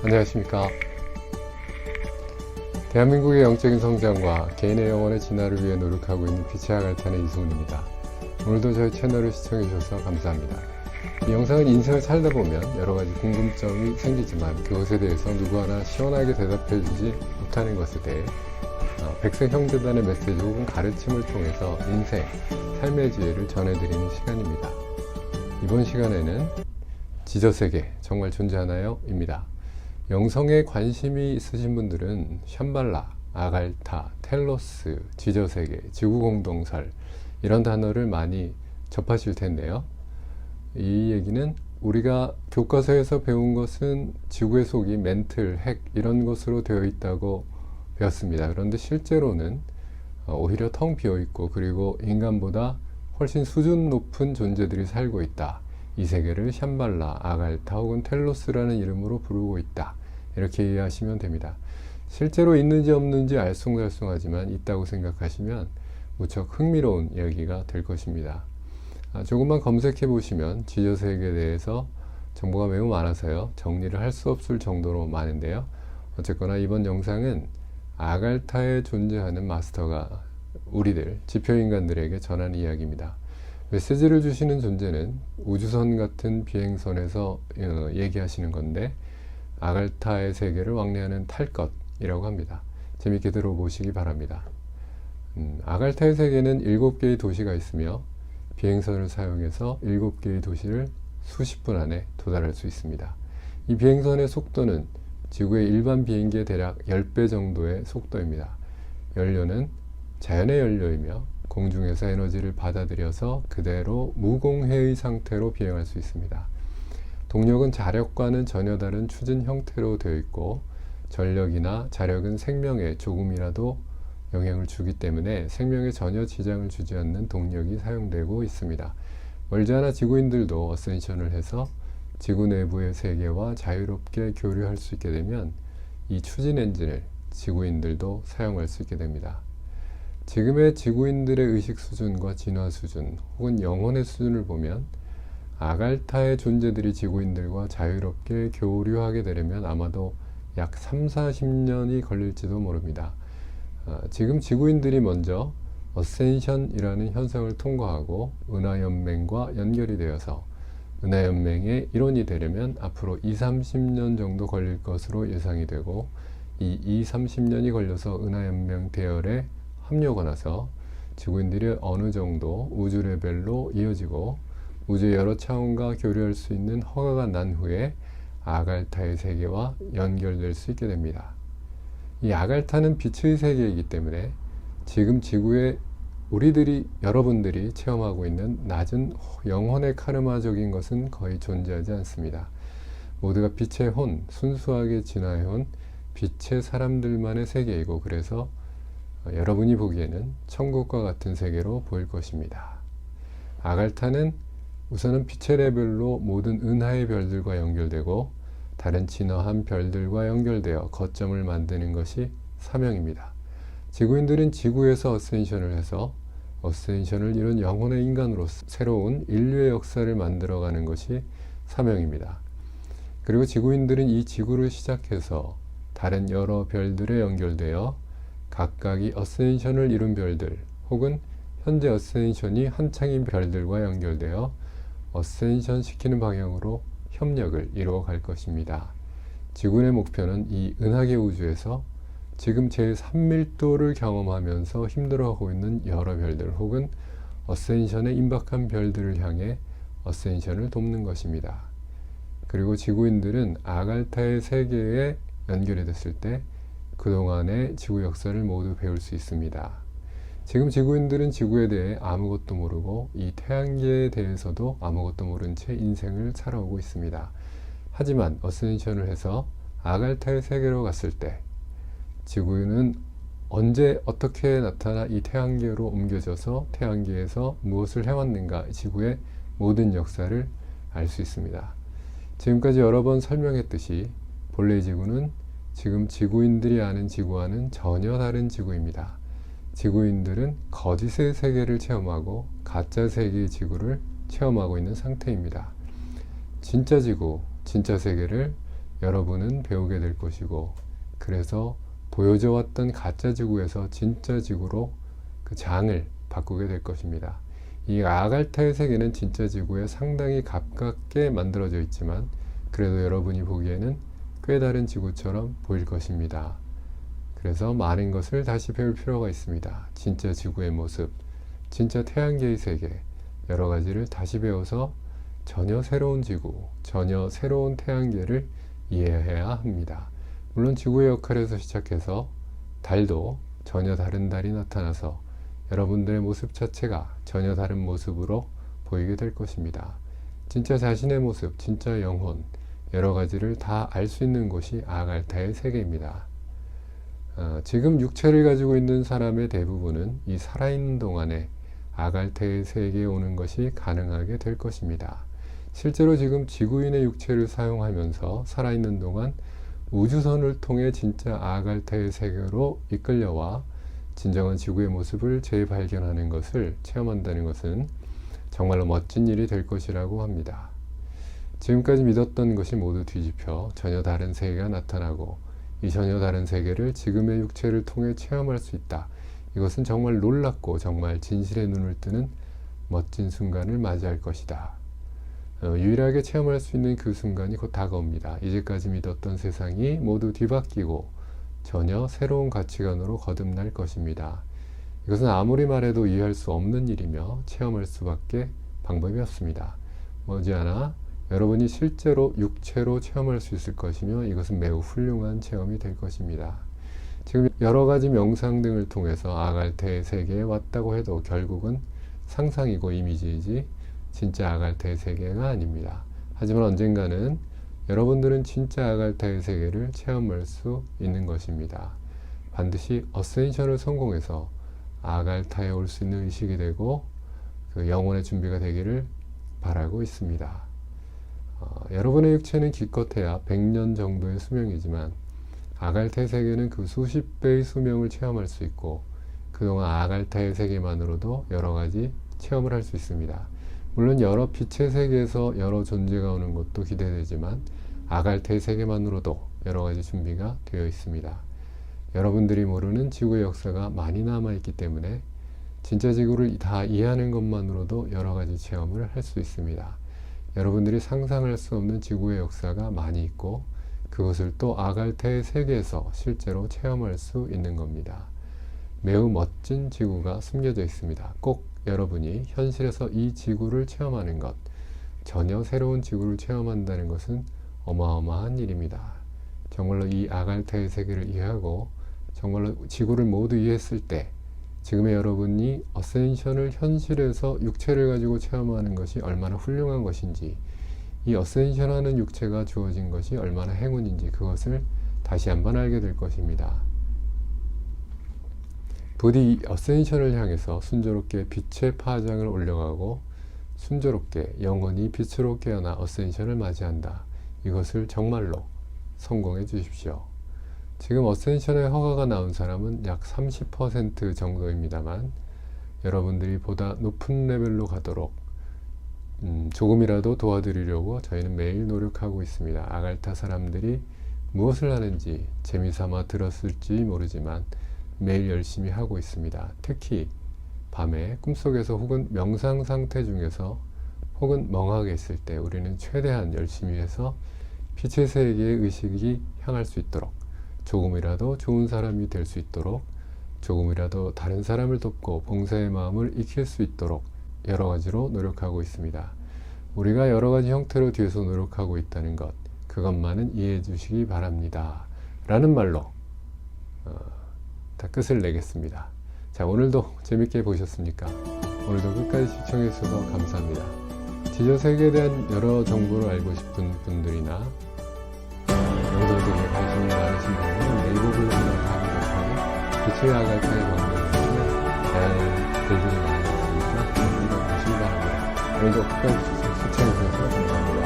안녕하십니까. 대한민국의 영적인 성장과 개인의 영혼의 진화를 위해 노력하고 있는 빛의 아갈탄의 이승훈입니다. 오늘도 저희 채널을 시청해 주셔서 감사합니다. 이 영상은 인생을 살다 보면 여러 가지 궁금점이 생기지만 그것에 대해서 누구 하나 시원하게 대답해 주지 못하는 것에 대해 어, 백색 형제단의 메시지 혹은 가르침을 통해서 인생, 삶의 지혜를 전해드리는 시간입니다. 이번 시간에는 지저세계 정말 존재하나요? 입니다. 영성에 관심이 있으신 분들은 샴발라, 아갈타, 텔로스, 지저세계, 지구공동설 이런 단어를 많이 접하실 텐데요. 이 얘기는 우리가 교과서에서 배운 것은 지구의 속이 멘틀, 핵 이런 것으로 되어 있다고 배웠습니다. 그런데 실제로는 어, 오히려 텅 비어 있고 그리고 인간보다 훨씬 수준 높은 존재들이 살고 있다. 이 세계를 샴발라, 아갈타 혹은 텔로스라는 이름으로 부르고 있다. 이렇게 이해하시면 됩니다. 실제로 있는지 없는지 알쏭달쏭하지만 있다고 생각하시면 무척 흥미로운 이야기가 될 것입니다. 아, 조금만 검색해 보시면 지저세계에 대해서 정보가 매우 많아서요. 정리를 할 수 없을 정도로 많은데요. 어쨌거나 이번 영상은 아갈타에 존재하는 마스터가 우리들, 지표인간들에게 전하는 이야기입니다. 메시지를 주시는 존재는 우주선 같은 비행선에서 어, 얘기하시는 건데 아갈타의 세계를 왕래하는 탈것이라고 합니다. 재밌게 들어보시기 바랍니다. 음, 아갈타의 세계는 7개의 도시가 있으며 비행선을 사용해서 7개의 도시를 수십 분 안에 도달할 수 있습니다. 이 비행선의 속도는 지구의 일반 비행기의 대략 10배 정도의 속도입니다. 연료는 자연의 연료이며 공중에서 에너지를 받아들여서 그대로 무공해의 상태로 비행할 수 있습니다. 동력은 자력과는 전혀 다른 추진 형태로 되어 있고 전력이나 자력은 생명에 조금이라도 영향을 주기 때문에 생명에 전혀 지장을 주지 않는 동력이 사용되고 있습니다. 멀지 않아 지구인들도 어센션을 해서 지구 내부의 세계와 자유롭게 교류할 수 있게 되면 이 추진 엔진을 지구인들도 사용할 수 있게 됩니다. 지금의 지구인들의 의식 수준과 진화 수준 혹은 영혼의 수준을 보면 아갈타의 존재들이 지구인들과 자유롭게 교류하게 되려면 아마도 약 3, 40년이 걸릴지도 모릅니다. 아, 지금 지구인들이 먼저 어센션이라는 현상을 통과하고 은하연맹과 연결이 되어서 은하연맹의 일원이 되려면 앞으로 2, 30년 정도 걸릴 것으로 예상이 되고 이 2, 30년이 걸려서 은하연맹 대열에 합류하고 나서 지구인들이 어느 정도 우주 레벨로 이어지고 우주의 여러 차원과 교류할 수 있는 허가가 난 후에 아갈타의 세계와 연결될 수 있게 됩니다. 이 아갈타는 빛의 세계이기 때문에 지금 지구에 우리들이 여러분들이 체험하고 있는 낮은 영혼의 카르마적인 것은 거의 존재하지 않습니다. 모두가 빛의 혼, 순수하게 진화해온 빛의 사람들만의 세계이고 그래서 여러분이 보기에는 천국과 같은 세계로 보일 것입니다. 아갈타는 우선은 빛의 레벨로 모든 은하의 별들과 연결되고 다른 진화한 별들과 연결되어 거점을 만드는 것이 사명입니다. 지구인들은 지구에서 어센션을 해서 어센션을 이룬 영혼의 인간으로 새로운 인류의 역사를 만들어가는 것이 사명입니다. 그리고 지구인들은 이 지구를 시작해서 다른 여러 별들에 연결되어 각각이 어센션을 이룬 별들 혹은 현재 어센션이 한창인 별들과 연결되어 어센션 시키는 방향으로 협력을 이루어 갈 것입니다. 지구의 목표는 이 은하계 우주에서 지금 제3밀도를 경험하면서 힘들어하고 있는 여러 별들 혹은 어센션에 임박한 별들을 향해 어센션을 돕는 것입니다. 그리고 지구인들은 아갈타의 세계에 연결이 됐을 때 그동안의 지구 역사를 모두 배울 수 있습니다. 지금 지구인들은 지구에 대해 아무것도 모르고 이 태양계에 대해서도 아무것도 모른 채 인생을 살아오고 있습니다. 하지만 어센션을 해서 아갈타의 세계로 갔을 때 지구는 언제 어떻게 나타나 이 태양계로 옮겨져서 태양계에서 무엇을 해왔는가 지구의 모든 역사를 알 수 있습니다. 지금까지 여러 번 설명했듯이 본래 지구는 지금 지구인들이 아는 지구와는 전혀 다른 지구입니다. 지구인들은 거짓의 세계를 체험하고 가짜 세계의 지구를 체험하고 있는 상태입니다. 진짜 지구, 진짜 세계를 여러분은 배우게 될 것이고 그래서 보여져 왔던 가짜 지구에서 진짜 지구로 그 장을 바꾸게 될 것입니다. 이 아갈타의 세계는 진짜 지구에 상당히 가깝게 만들어져 있지만 그래도 여러분이 보기에는 꽤 다른 지구처럼 보일 것입니다. 그래서 많은 것을 다시 배울 필요가 있습니다. 진짜 지구의 모습, 진짜 태양계의 세계, 여러 가지를 다시 배워서 전혀 새로운 지구, 전혀 새로운 태양계를 이해해야 합니다. 물론 지구의 역할에서 시작해서 달도 전혀 다른 달이 나타나서 여러분들의 모습 자체가 전혀 다른 모습으로 보이게 될 것입니다. 진짜 자신의 모습, 진짜 영혼, 여러 가지를 다 알 수 있는 곳이 아갈타의 세계입니다. 어, 지금 육체를 가지고 있는 사람의 대부분은 이 살아있는 동안에 아갈타의 세계에 오는 것이 가능하게 될 것입니다. 실제로 지금 지구인의 육체를 사용하면서 살아있는 동안 우주선을 통해 진짜 아갈타의 세계로 이끌려와 진정한 지구의 모습을 재발견하는 것을 체험한다는 것은 정말로 멋진 일이 될 것이라고 합니다. 지금까지 믿었던 것이 모두 뒤집혀 전혀 다른 세계가 나타나고 이 전혀 다른 세계를 지금의 육체를 통해 체험할 수 있다. 이것은 정말 놀랍고 정말 진실의 눈을 뜨는 멋진 순간을 맞이할 것이다. 어, 유일하게 체험할 수 있는 그 순간이 곧 다가옵니다. 이제까지 믿었던 세상이 모두 뒤바뀌고 전혀 새로운 가치관으로 거듭날 것입니다. 이것은 아무리 말해도 이해할 수 없는 일이며 체험할 수밖에 방법이 없습니다. 머지않아 여러분이 실제로 육체로 체험할 수 있을 것이며 이것은 매우 훌륭한 체험이 될 것입니다. 지금 여러 가지 명상 등을 통해서 아갈테의 세계에 왔다고 해도 결국은 상상이고 이미지이지 진짜 아갈타의 세계가 아닙니다. 하지만 언젠가는 여러분들은 진짜 아갈타의 세계를 체험할 수 있는 것입니다. 반드시 어센션을 성공해서 아갈타에 올 수 있는 의식이 되고 그 영혼의 준비가 되기를 바라고 있습니다. 어, 여러분의 육체는 기껏해야 100년 정도의 수명이지만 아갈타의 세계는 그 수십 배의 수명을 체험할 수 있고 그동안 아갈타의 세계만으로도 여러 가지 체험을 할 수 있습니다. 물론 여러 빛의 세계에서 여러 존재가 오는 것도 기대되지만 아갈테의 세계만으로도 여러 가지 준비가 되어 있습니다. 여러분들이 모르는 지구의 역사가 많이 남아 있기 때문에 진짜 지구를 다 이해하는 것만으로도 여러 가지 체험을 할 수 있습니다. 여러분들이 상상할 수 없는 지구의 역사가 많이 있고 그것을 또 아갈테의 세계에서 실제로 체험할 수 있는 겁니다. 매우 멋진 지구가 숨겨져 있습니다. 꼭 여러분이 현실에서 이 지구를 체험하는 것, 전혀 새로운 지구를 체험한다는 것은 어마어마한 일입니다. 정말로 이 아갈타의 세계를 이해하고 정말로 지구를 모두 이해했을 때 지금의 여러분이 어센션을 현실에서 육체를 가지고 체험하는 것이 얼마나 훌륭한 것인지 이 어센션하는 육체가 주어진 것이 얼마나 행운인지 그것을 다시 한번 알게 될 것입니다. 부디 어센션을 향해서 순조롭게 빛의 파장을 올려가고 순조롭게 영원히 빛으로 깨어나 어센션을 맞이한다. 이것을 정말로 성공해 주십시오. 지금 어센션의 허가가 나온 사람은 약 30% 정도입니다만 여러분들이 보다 높은 레벨로 가도록 음, 조금이라도 도와드리려고 저희는 매일 노력하고 있습니다. 아갈타 사람들이 무엇을 하는지 재미삼아 들었을지 모르지만 매일 열심히 하고 있습니다. 특히 밤에 꿈속에서 혹은 명상 상태 중에서 혹은 멍하게 있을 때 우리는 최대한 열심히 해서 빛의 세계의 의식이 향할 수 있도록 조금이라도 좋은 사람이 될 수 있도록 조금이라도 다른 사람을 돕고 봉사의 마음을 익힐 수 있도록 여러 가지로 노력하고 있습니다. 우리가 여러 가지 형태로 뒤에서 노력하고 있다는 것, 그것만은 이해해 주시기 바랍니다. 라는 말로 어, 다 끝을 내겠습니다. 자, 오늘도 재밌게 보셨습니까? 오늘도 끝까지 시청해 주셔서 감사합니다. 지저 세계에 대한 여러 정보를 알고 싶은 분들이나 영상들에 관심이 많으신 블로그나 다음부터 빛의 아갈타에 방문하시면 다양한 글들이 많이 있으니까 읽어보시기 바랍니다. 오늘도 끝까지 시청해 주셔서 감사합니다.